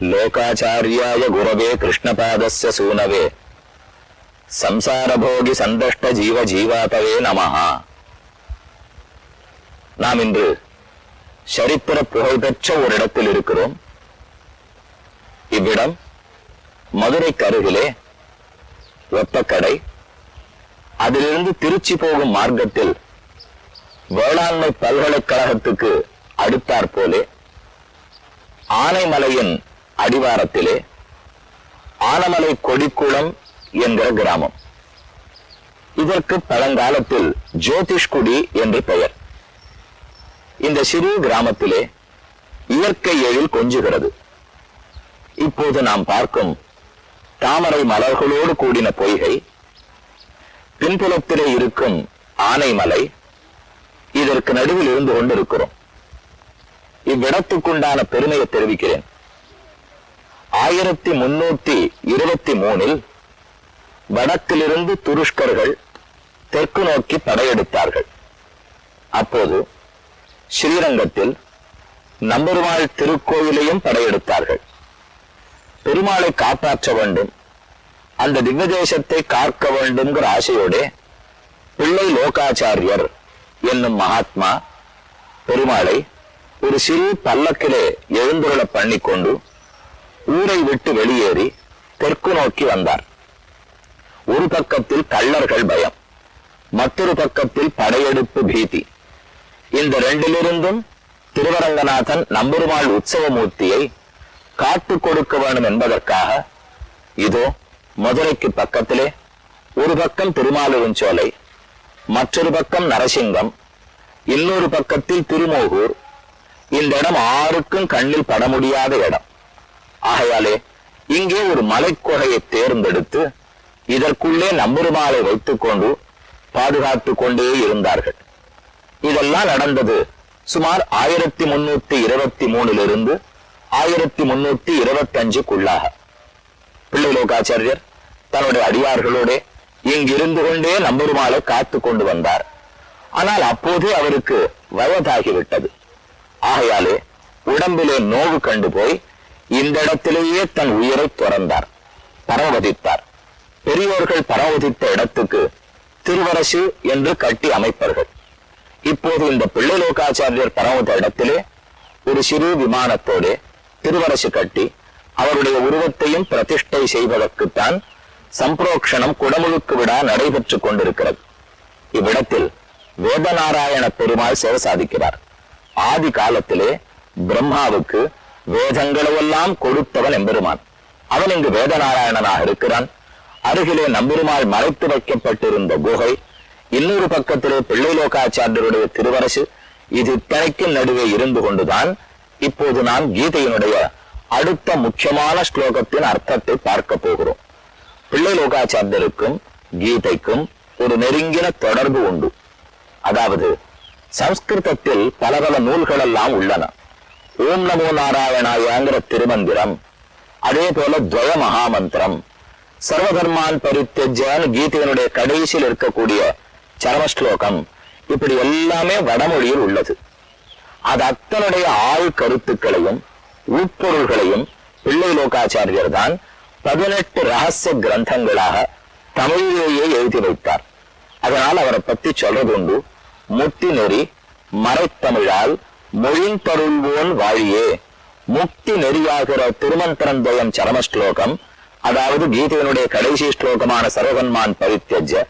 லோகாச்சாரியாய குரவே கிருஷ்ணபாதஸ்ய சூனவே சம்சாரபோகி சந்தஷ்ட ஜீவ ஜீவாதவே நமஹா நாம் இன்று சரித்திர புகழ்பெற்ற ஒரு இடத்தில் இருக்கிறோம். இவ்விடம் மதுரைக்கு அருகிலே வெப்பக்கடை அதிலிருந்து திருச்சி போகும் மார்க்கத்தில் வேளாண்மை பல்கலைக்கழகத்துக்கு அடுத்தாற்போலே ஆனைமலையின் அடிவாரத்திலே ஆனமலை கொடிக்குளம் என்கிற கிராமம். இதற்கு பழங்காலத்தில் ஜோதிஷ்குடி என்று பெயர். இந்த சிறு கிராமத்திலே இயற்கை எழில் கொஞ்சுகிறது. இப்போது நாம் பார்க்கும் தாமரை மலர்களோடு கூடின பொய்கை பின்புலத்திலே இருக்கும் ஆனைமலை இதற்கு நடுவில் இருந்து கொண்டிருக்கிறோம். இவ்விடத்துக்குண்டான பெருமையை தெரிவிக்கிறேன். ஆயிரத்தி முன்னூத்தி இருபத்தி மூணில் வடக்கிலிருந்து துருஷ்கர்கள் தெற்கு நோக்கி படையெடுத்தார்கள். அப்போது ஸ்ரீரங்கத்தில் நம்பெருமாள் திருக்கோயிலையும் படையெடுத்தார்கள். பெருமாளை காப்பாற்ற வேண்டும் அந்த திவ்யதேசத்தை காக்க வேண்டும்ங்கிற ஆசையோட பிள்ளை லோகாச்சாரியர் என்னும் மகாத்மா பெருமாளை ஒரு சிறு பல்லக்கிலே எழுந்துருள பண்ணிக்கொண்டு ஊரை விட்டு வெளியேறி தெற்கு நோக்கி வந்தார். ஒரு பக்கத்தில் கள்ளர்கள் பயம் மற்றொரு பக்கத்தில் படையெடுப்பு பீதி. இந்த ரெண்டிலிருந்தும் திருவரங்கநாதன் நம்பெருமாள் உற்சவமூர்த்தியை காட்டுக் கொடுக்க வேண்டும் என்பதற்காக இதோ மதுரைக்கு பக்கத்திலே ஒரு பக்கம் திருமாலிருஞ்சோலை மற்றொரு பக்கம் நரசிங்கம் இன்னொரு பக்கத்தில் திருமோகூர். இந்த இடம் ஆருக்கும் கண்ணில் பட முடியாத இடம். ஆகையாலே இங்கே ஒரு மலைக்கொடையை தேர்ந்தெடுத்து இதற்குள்ளே நம்பெருமாளை வைத்துக் கொண்டு பாதுகாத்துக் கொண்டே இருந்தார்கள். இதெல்லாம் நடந்தது சுமார் ஆயிரத்தி முன்னூத்தி இருபத்தி மூணிலிருந்து ஆயிரத்தி முன்னூத்தி இருபத்தி அஞ்சுக்குள்ளாக பிள்ளைலோகாச்சாரியர் தன்னுடைய அடியார்களோட இங்கிருந்து கொண்டே நம்பெருமாளை காத்து கொண்டு வந்தார். ஆனால் அப்போதே அவருக்கு வயதாகிவிட்டது. ஆகையாலே உடம்பிலே நோவு கண்டு போய் இந்த இடத்திலேயே தன் உயிரை துறந்தார். பரவதித்தார். பெரியோர்கள் பரவதித்த இடத்துக்கு திருவரசு என்று கட்டி அமைப்பார்கள். இப்போது இந்த பிள்ளை லோகாச்சாரியர் பரவத இடத்திலே ஒரு சிறு விமானத்தோடு திருவரசு கட்டி அவருடைய உருவத்தையும் பிரதிஷ்டை செய்வதற்குத்தான் சம்பிரோக்ஷணம் குடமுழுக்கு விழா நடைபெற்றுக் கொண்டிருக்கிறது. இவ்விடத்தில் வேதநாராயண பெருமாள் சேவை சாதிக்கிறார். ஆதி காலத்திலே பிரம்மாவுக்கு வேதங்களையெல்லாம் கொடுத்தவன் எம்பெருமான். அவன் இங்கு வேதநாராயணனாக இருக்கிறான். அருகிலே நம்பெருமாள் மறைத்து வைக்கப்பட்டிருந்த குகை இன்னொரு பக்கத்திலே பிள்ளை லோகாச்சாரியருடைய திருவரசு இது இத்தனைக்கும் நடுவே இருந்து கொண்டுதான் இப்போது நாம் கீதையினுடைய அடுத்த முக்கியமான ஸ்லோகத்தின் அர்த்தத்தை பார்க்க போகிறோம். பிள்ளை லோகாச்சாரியருக்கும் கீதைக்கும் ஒரு நெருங்கின தொடர்பு உண்டு. அதாவது சம்ஸ்கிருதத்தில் பல பல நூல்கள் எல்லாம் உள்ளன. ஓம் நமோ நாராயணாயங்கிற திருமந்திரம். அதே போல துவய மகாமந்திரம். சர்வதர்மான் பரித்தஜான் கீதையினுடைய கடைசியில் இருக்கக்கூடிய சரமஸ்லோகம். இப்படி எல்லாமே வடமொழியில் உள்ளது. அது அத்தனுடைய ஆள் கருத்துக்களையும் உட்பொருள்களையும் பிள்ளை லோகாச்சாரியர் தான் பதினெட்டு ரகசிய கிரந்தங்களாக தமிழிலேயே எழுதி வைத்தார். அதனால் அவரை பத்தி சொல்றது உண்டு முத்தி நெறி மறைத்தமிழால் மொழிந்தருள்வோன் வாழியே. முக்தி நெறியாகிற திருமந்திரந்தயம் சரம ஸ்லோகம் அதாவது கீதையினுடைய கடைசி ஸ்லோகமான சரவன்மான் பரித்தஜ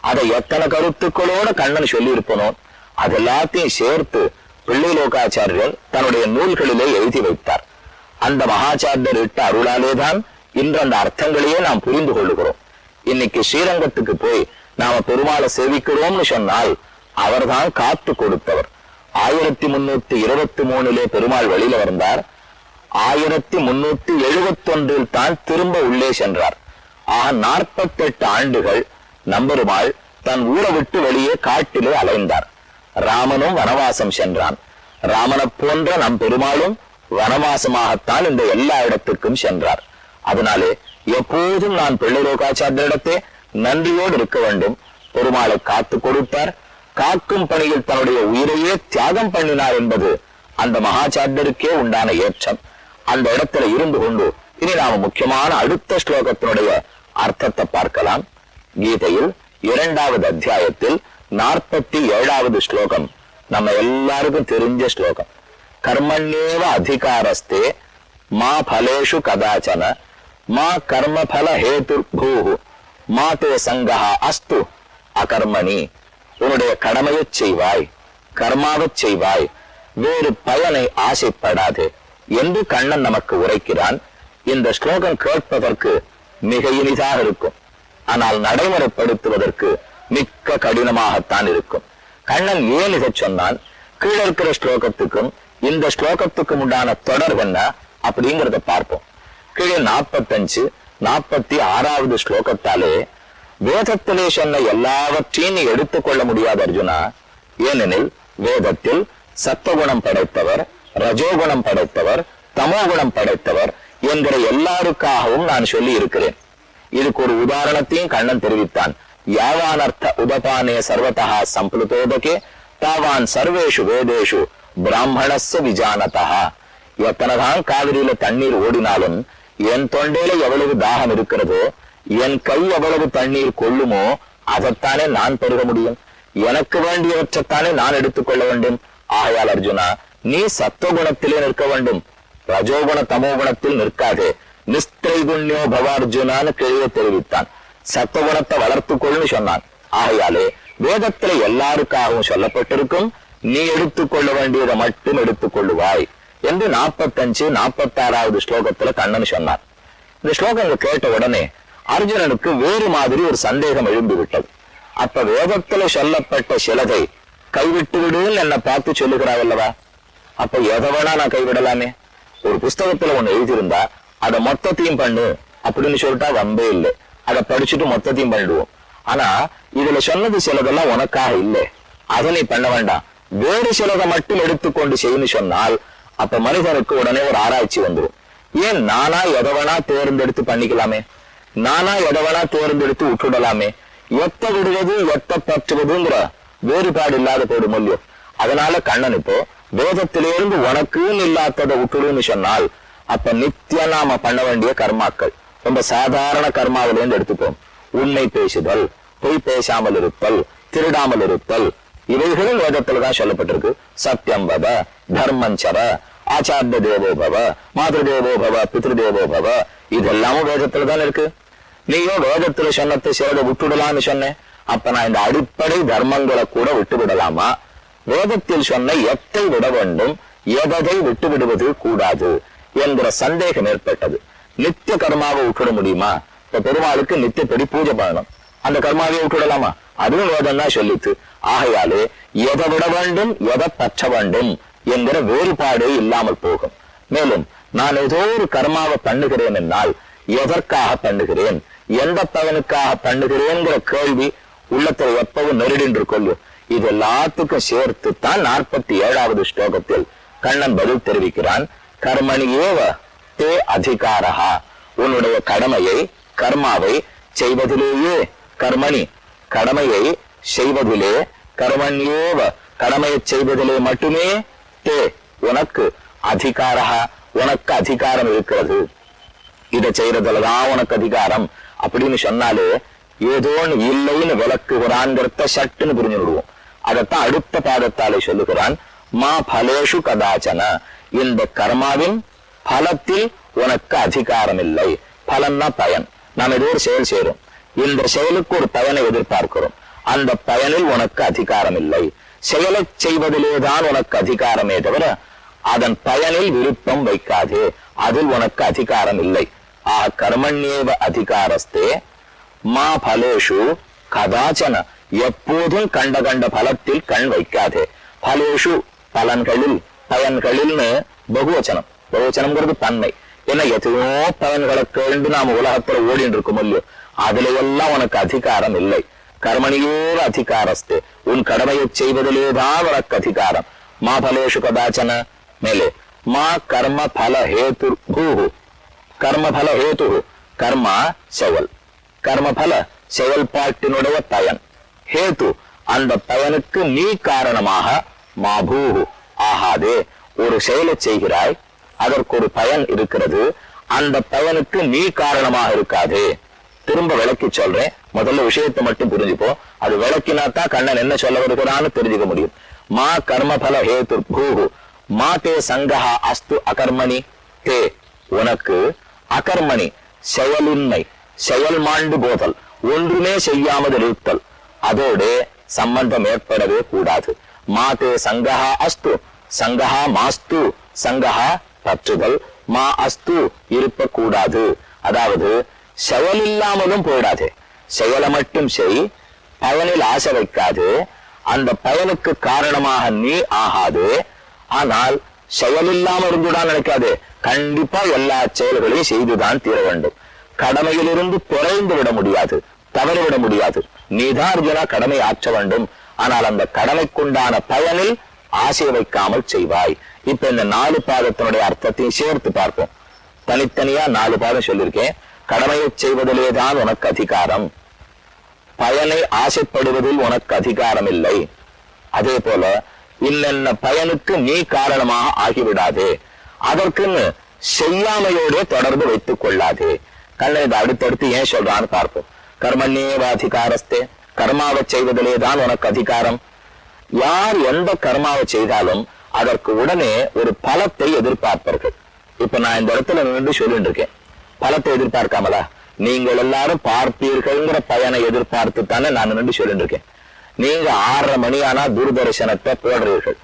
அதை எத்தனை கருத்துக்களோட கண்ணன் சொல்லியிருப்பனோ அது எல்லாத்தையும் சேர்த்து பிள்ளை லோகாச்சாரியர் தன்னுடைய நூல்களிலே எழுதி வைத்தார். அந்த மகாச்சாரியர் இட்ட அருளாலேதான் இன்று அந்த அர்த்தங்களையே நாம் புரிந்து கொள்ளுகிறோம். இன்னைக்கு ஸ்ரீரங்கத்துக்கு போய் நாம பெருமாளை சேவிக்கிறோம்னு சொன்னால் அவர்தான் காத்து கொடுத்தவர். ஆயிரத்தி முன்னூத்தி இருபத்தி மூணிலே பெருமாள் வெளியில வந்தார். ஆயிரத்தி முன்னூத்தி எழுபத்தி ஒன்றில் தான் திரும்ப உள்ளே சென்றார். ஆக நாற்பத்தி எட்டு ஆண்டுகள் நம்பெருமாள் தன் ஊரை விட்டு வெளியே காட்டிலே அலைந்தார். ராமனும் வனவாசம் சென்றான். ராமனைப் போன்ற நம் பெருமாளும் வனவாசமாகத்தான் இந்த எல்லா இடத்துக்கும் சென்றார். அதனாலே எப்போதும் நான் பிள்ளை லோகாச்சாரியரிடத்தே நன்றியோடு இருக்க வேண்டும். பெருமாளை காத்து கொடுப்பார். காக்கும் பணியில் தன்னுடைய உயிரையே தியாகம் பண்ணினார் என்பது அந்த மகாச்சாரியருக்கே உண்டான ஏற்றம். அந்த இடத்துல இருந்து கொண்டு இனி நாம முக்கியமான அடுத்த ஸ்லோகத்தினுடைய அர்த்தத்தை பார்க்கலாம். கீதையில் இரண்டாவது அத்தியாயத்தில் நாற்பத்தி ஏழாவது ஸ்லோகம். நம்ம எல்லாருக்கும் தெரிஞ்ச ஸ்லோகம். கர்மண்யேவ அதிகாரஸ்தே மா பலேஷு கதாச்சன மா கர்மபல ஹேதுர்பூ மா தே சங்கா அஸ்து அகர்மணி. உன்னுடைய கடமையை செய்வாய் கர்மாவை செய்வாய். வேறு பயனை ஆசைப்படாது. என்று கண்ணன் நமக்கு உரைக்கிறான். இந்த ஸ்லோகம் கேட்பதற்கு மிக இனிதாக இருக்கும். ஆனால் நடைமுறைப்படுத்துவதற்கு மிக்க கடினமாகத்தான் இருக்கும். கண்ணன் ஏன் இதை சொன்னான்? கீழே இருக்கிற ஸ்லோகத்துக்கும் இந்த ஸ்லோகத்துக்கும் உண்டான தொடர்பு என்ன? அப்படிங்கிறத பார்ப்போம். கீழே நாற்பத்தஞ்சு நாற்பத்தி ஆறாவது ஸ்லோகத்தாலே வேதத்திலே சொன்ன எல்லாவற்றையும் நீ எடுத்துக்கொள்ள முடியாது அர்ஜுனா. ஏனெனில் வேதத்தில் சத்தகுணம் படைத்தவர் ரஜோகுணம் படைத்தவர் தமோகுணம் படைத்தவர் என்கிற எல்லாருக்காகவும் நான் சொல்லி இருக்கிறேன் இதுக்கு ஒரு உதாரணத்தையும் கண்ணன் தெரிவித்தான். யாவானர்த்த உபபானே சர்வதா சம்பிளுதோதகே தாவான் சர்வேஷு வேதேஷு பிராமணஸ்ய விஜானதா. எத்தனைதான் காவிரியில தண்ணீர் ஓடினாலும் என் தொண்டையில எவ்வளவு தாகம் இருக்கிறதோ என் கை எவ்வளவு தண்ணீர் கொள்ளுமோ அதைத்தானே நான் பெருக முடியும். எனக்கு வேண்டியவற்றைத்தானே நான் எடுத்துக்கொள்ள வேண்டும். ஆகையால் அர்ஜுனா நீ சத்துவகுணத்திலே நிற்க வேண்டும். ரஜோகுண தமோகுணத்தில் நிற்காதே. நிஸ்திரைகுண்யோ பவார்ஜுனான்னு கேள்வியை தெரிவித்தான். சத்துவகுணத்தை வளர்த்துக்கொள்னு சொன்னான். ஆகையாலே வேதத்திலே எல்லாருக்காகவும் சொல்லப்பட்டிருக்கும் நீ எடுத்துக்கொள்ள வேண்டியதை மட்டும் எடுத்துக்கொள்ளுவாய் என்று நாற்பத்தஞ்சு நாற்பத்தாறாவது ஸ்லோகத்துல கண்ணன் சொன்னார் இந்த ஸ்லோகங்கள் கேட்ட உடனே அர்ஜுனனுக்கு வேறு மாதிரி ஒரு சந்தேகம் எழும்பி விட்டது அப்ப வேதத்துல சொல்லப்பட்ட சிலதை கைவிட்டு விடுன்னு என்ன பார்த்து சொல்லுகிறாய் அல்லவா? அப்ப எதை வேணா நான் கைவிடலாமே. ஒரு புஸ்தகத்துல ஒண்ணு எழுதியிருந்தா அதை மொத்தத்தையும் பண்ணு அப்படின்னு சொல்லிட்டா வம்பே இல்லை. அதை படிச்சுட்டு மொத்தத்தையும் பண்ணிடுவோம். ஆனா இதுல சொன்னது சிலதெல்லாம் உனக்காக இல்லை. அதை நீ பண்ண வேண்டாம். வேறு சிலதை மட்டும் எடுத்துக்கொண்டு செய்யு சொன்னால் அப்ப மனிதனுக்கு உடனே ஒரு ஆராய்ச்சி வந்துடும் ஏன் நானா எதை வேணா தேர்ந்தெடுத்து பண்ணிக்கலாமே? நானா எதவனா வேணா தேர்ந்தெடுத்து விட்டுடலாமே எத்த விடுவது எத்த பற்றுவதுங்கிற வேறுபாடு இல்லாத போடு இல்லையோ அதனால கண்ணன் இப்போ வேதத்திலிருந்து உனக்குன்னு இல்லாததை விட்டுடுன்னு சொன்னால் அப்ப நித்திய நாம பண்ண வேண்டிய கர்மாக்கள். ரொம்ப சாதாரண கர்மாவிலிருந்து எடுத்துப்போம் உண்மை பேசுதல் பொய் பேசாமல் இருத்தல் திருடாமல் இருத்தல். இவைகளும் வேதத்துலதான் சொல்லப்பட்டிருக்கு. சத்தியம் வத தர்மஞ்சர ஆச்சாரிய தேவோ பவ மாதృ பவ பித்ருதேவோ பவ இதெல்லாமும் வேதத்துல தான் இருக்கு. நீயும் வேதத்துல சொன்னத்தை சிலதை விட்டுடலாம்னு சொன்னேன் அப்ப நான் இந்த அடிப்படை தர்மங்களை கூட விட்டு விடலாமா வேதத்தில் சொன்ன எத்தை விட வேண்டும் எதை விட்டு விடுவது கூடாது என்கிற சந்தேகம் ஏற்பட்டது. நித்திய கர்மாவை விட்டுட முடியுமா? இப்ப பெருமாளுக்கு நித்தியப்படி பூஜை பண்ணணும். அந்த கர்மாவை விட்டுடலாமா? அதுவும் வேதம் தான் சொல்லித்து ஆகையாலே எதை விட வேண்டும் எதை பற்ற வேண்டும் என்கிற வேறுபாடு இல்லாமல் போகும். மேலும் நான் ஏதோ ஒரு கர்மாவை பண்ணுகிறேன் என்னால் எதற்காக பண்ணுகிறேன்? எந்த பவனுக்காக பண்ணுகிறேன்கிற கேள்வி உள்ளத்தில் எப்பவும் நெருடின்று கொள்ளும். இது எல்லாத்துக்கும் சேர்த்து தான் நாற்பத்தி ஏழாவது ஸ்லோகத்தில் கண்ணன் பதில் தெரிவிக்கிறான். கர்மணி ஏவ தே அதிகாரஹா. உன்னுடைய கடமையை கர்மாவை செய்வதிலேயே கர்மணி கடமையை செய்வதிலே கர்மண்யேவ கடமையை செய்வதிலே மட்டுமே தே உனக்கு அதிகாரா உனக்கு அதிகாரம் இருக்கிறது. இதை செய்யறதுலதான் உனக்கு அதிகாரம். அப்படின்னு சொன்னாலே ஏதோன்னு இல்லைன்னு விளக்குகிறான்ங்கிறத சட்டுன்னு புரிஞ்சு விடுவோம் அதைத்தான் அடுத்த பாதத்தாலே சொல்லுகிறான் மா பலேஷு கதாச்சன. இந்த கர்மாவின் பலத்தில் உனக்கு அதிகாரம் இல்லை. பலன்னா பயன். நாம் ஏதோ ஒரு செயல் செய்யறோம் இந்த செயலுக்கு ஒரு பயனை எதிர்பார்க்கிறோம். அந்த பயனில் உனக்கு அதிகாரம் இல்லை. செயலை செய்வதிலேதான் உனக்கு அதிகாரமே தவிர அதன் பயனில் விருப்பம் வைக்காது. அதில் உனக்கு அதிகாரம் இல்லை. ஆ கர்மண்யேவ அதிகாரஸ்தே. மா பலேஷு கதாச்சன. எப்போதும் கண்ட கண்ட பலத்தில் கண் வைக்காதே. பலேஷு பலன்களில் பயன்களில்னு பகுவச்சனம். பகுவச்சனம்ங்கிறது தன்மை ஏன்னா எத்தனையோ பயன்களை கேண்டு நாம உலகத்துல ஓடிட்டு இருக்கோம் இல்லையோ? அதுல எல்லாம் உனக்கு அதிகாரம் இல்லை. கர்மணியோர் அதிகாரஸ்து உன் கடமையை செய்வதிலேதான் உனக்கு அதிகாரம் மா பலேஷு கதாச்சன மேலே மா கர்ம பல ஹேத்து பூஹு கர்மபல ஹேது கர்மா கர்ம கர்மபல செயல்பாட்டினுடைய பயன் ஹேது அந்த பயனுக்கு நீ காரணமாக மாபூ ஆகாதே ஒரு செயலை செய்கிறாய் அதற்கு ஒரு பயன் இருக்கிறது அந்த பயனுக்கு நீ காரணமாக இருக்காதே திரும்ப விளக்கி சொல்றேன். முதல்ல விஷயத்தை மட்டும் புரிஞ்சுப்போம் அது விளக்கினா தான் கண்ணன் என்ன சொல்ல வருகிறான்னு தெரிஞ்சுக்க முடியும். மா கர்மபல ஹேத்து பூஹு. மா தே சங்கஹா அஸ்து அகர்மணி தே. உனக்கு அகர்மணி செயலின்மை செயல் மாண்டு போதல் ஒன்றுமே செய்யாமல் இருத்தல். அதோடு சம்பந்தம் ஏற்படவே கூடாது. மாதே சங்கஹா அஸ்து சங்கஹா மாஸ்து சங்கஹா பற்றுதல். மா அஸ்து இருப்பக்கூடாது. அதாவது செயல் இல்லாமலும் போயிடாது. செயலை மட்டும் செய் பயனில் ஆசை வைக்காது. அந்த பயனுக்கு காரணமாக நீ ஆகாது. ஆனால் செயல் இல்லாமல் இருந்துதான் நினைக்காது. கண்டிப்பா எல்லா செயல்களையும் செய்துதான் தீர வேண்டும். கடமையிலிருந்து குறைந்து விட முடியாது. தவறிவிட முடியாது. நீதான் அர்ஜுனா கடமை ஆற்ற வேண்டும். ஆனால் அந்த கடமைக்குண்டான பயனில் ஆசை வைக்காமல் செய்வாய். இப்ப இந்த நாலு பாதத்தினுடைய அர்த்தத்தையும் சேர்த்து பார்ப்போம். தனித்தனியா நாலு பாதம் சொல்லியிருக்கேன். கடமையை செய்வதிலே தான் உனக்கு அதிகாரம். பயனை ஆசைப்படுவதில் உனக்கு அதிகாரம் இல்லை அதே போல இன்னென்ன பயனுக்கு நீ காரணமாக ஆகிவிடாதே. அதற்குன்னு செய்யாமையோட தொடர்பு வைத்துக் கொள்ளாதே. கண்ணன் இதை அடுத்தடுத்து ஏன் சொல்றான்னு பார்ப்போம். கர்மண்யேவ அதிகாரஸ்தே கர்மாவை செய்வதிலே தான் உனக்கு அதிகாரம். யார் எந்த கர்மாவை செய்தாலும் அதற்கு உடனே ஒரு பலத்தை எதிர்பார்ப்பார்கள். இப்ப நான் இந்த இடத்துல நின்று சொல்லிட்டு இருக்கேன். பலத்தை எதிர்பார்க்காமலா? நீங்கள் எல்லாரும் பார்ப்பீர்கள்ங்கிற பயனை எதிர்பார்த்து தானே நான் நின்று சொல்லிட்டு இருக்கேன் நீங்க ஆறரை மணி ஆனா தூர்தர்சனத்தை போடுறீர்கள்.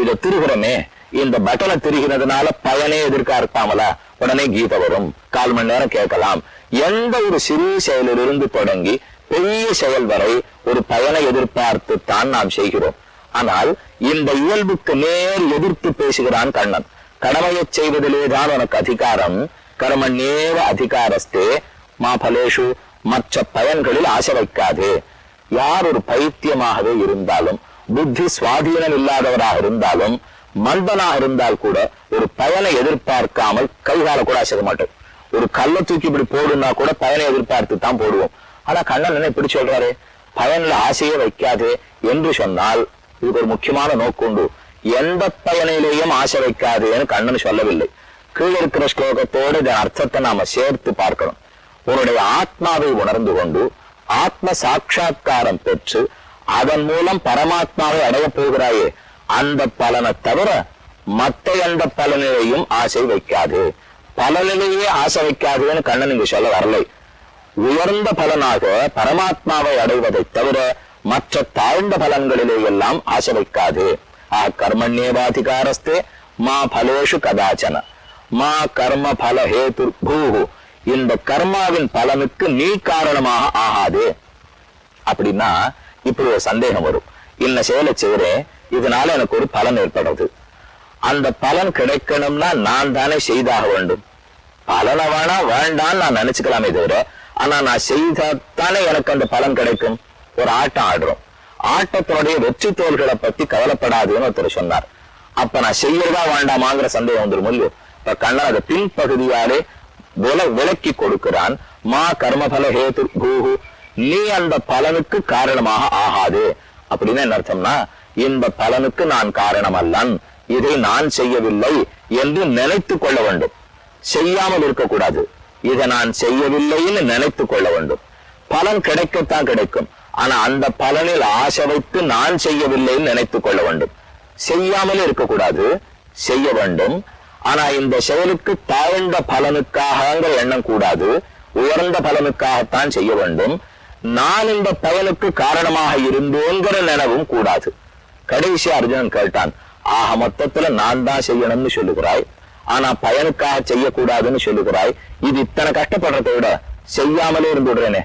இத திருகிறோமே இந்த பட்டனை திரிகிறதுனால பயனே எதிர்பார்க்காமலா உடனே கீதை வரும். கால் மணி நேரம் கேட்கலாம். எந்த ஒரு சிறு செயலிலிருந்து தொடங்கி பெரிய செயல் வரை ஒரு பயனை எதிர்பார்த்து தான் நாம் செய்கிறோம். ஆனால் இந்த இயல்புக்கு நேர் எதிர்த்து பேசுகிறான் கண்ணன். கடமையை செய்வதிலே தான் உனக்கு அதிகாரம். கர்மநேவ அதிகாரஸ்தே மா பலேஷு மற்ற பயன்களில் ஆசை வைக்காது யார் ஒரு பைத்தியமாகவே இருந்தாலும் புத்தி சுவாதீனம் இல்லாதவராக இருந்தாலும் மந்தனாக இருந்தால் கூட ஒரு பயனை எதிர்பார்க்காமல் கைகால கூட அசைக்க மாட்டோம். ஒரு கல்லை தூக்கி இப்படி போடுனா கூட பயனை எதிர்பார்த்து தான் போடுவோம். ஆனா கண்ணன் என்ன இப்படி சொல்றாரு? பயன்ல ஆசையே வைக்காதே என்று சொன்னால் இதுக்கு ஒரு முக்கியமான நோக்குண்டு எந்த பயனிலேயும் ஆசை வைக்காதுன்னு கண்ணன் சொல்லவில்லை. கீழே இருக்கிற ஸ்லோகத்தோட இதன் அர்த்தத்தை நாம சேர்த்து பார்க்கணும். உன்னுடைய ஆத்மாவை உணர்ந்து கொண்டு ஆத்ம சாட்சா்காரம் பெற்று அதன் மூலம் பரமாத்மாவை அடையப் போகிறாயே அந்த பலனை தவிர மத்த எந்த பலனிலையும் ஆசை வைக்காது. பலனிலேயே ஆசை வைக்காதுன்னு கண்ணன் இங்கு சொல்ல வரலை. உயர்ந்த பலனாக பரமாத்மாவை அடைவதை தவிர மற்ற தாழ்ந்த பலன்களிலே எல்லாம் ஆசை வைக்காது. ஆ கர்மண்யேவாதிகாரஸ்தே மா பலேஷு கதாச்சன. மா கர்ம பல ஹேது பூஹு இந்த கர்மாவின் பலனுக்கு நீ காரணமாக ஆகாது. அப்படின்னா இப்படி ஒரு சந்தேகம் வரும். இந்த செயலை செய்றேன் இதனால எனக்கு ஒரு பலன் ஏற்படுறது அந்த பலன் கிடைக்கணும்னா நான் தானே செய்தாக வேண்டும். பலனை வேணா வேண்டான்னு நான் நினைச்சுக்கலாமே தவிர ஆனா நான் செய்தாத்தானே எனக்கு அந்த பலன் கிடைக்கும். ஒரு ஆட்டம் ஆடுறோம். ஆட்டத்தினுடைய வெற்றி தோல்களை பத்தி கவலைப்படாதுன்னு ஒருத்தர் சொன்னார். அப்ப நான் செய்யறதா வேண்டாமாங்கிற சந்தேகம் வந்துரும் இல்லையோ? இப்ப கண்ணன் அதை பின்பகுதியாலே வில விளக்கி கொடுக்கிறான் மா கர்மபல ஹேது பூஹு. நீ அந்த பலனுக்கு காரணமாக ஆகாது. அப்படின்னு என்ன அர்த்தம்னா இந்த பலனுக்கு நான் காரணம் அல்லன் இதை நான் செய்யவில்லை என்று நினைத்து கொள்ள வேண்டும். செய்யாமல் இருக்கக்கூடாது. இதை நான் செய்யவில்லைன்னு நினைத்து கொள்ள வேண்டும். பலன் கிடைக்கத்தான் கிடைக்கும். ஆனா அந்த பலனில் ஆசை வைத்து நான் செய்யவில்லைன்னு நினைத்து கொள்ள வேண்டும். செய்யாமலே இருக்கக்கூடாது. செய்ய வேண்டும். ஆனா இந்த செயலுக்கு தாழ்ந்த பலனுக்காகங்கிற எண்ணம் கூடாது. உயர்ந்த பலனுக்காகத்தான் செய்ய வேண்டும். நான் இந்த பயனுக்கு காரணமாக இருந்தோங்கிற நினைவும் கூடாது. கடைசி அர்ஜுனன் கேட்டான் ஆக மொத்தத்துல நான் தான் செய்யணும்னு சொல்லுகிறாய். ஆனா பயனுக்காக செய்யக்கூடாதுன்னு சொல்லுகிறாய். இது இத்தனை கஷ்டப்படுறதை விட செய்யாமலே இருந்து விடுறேனே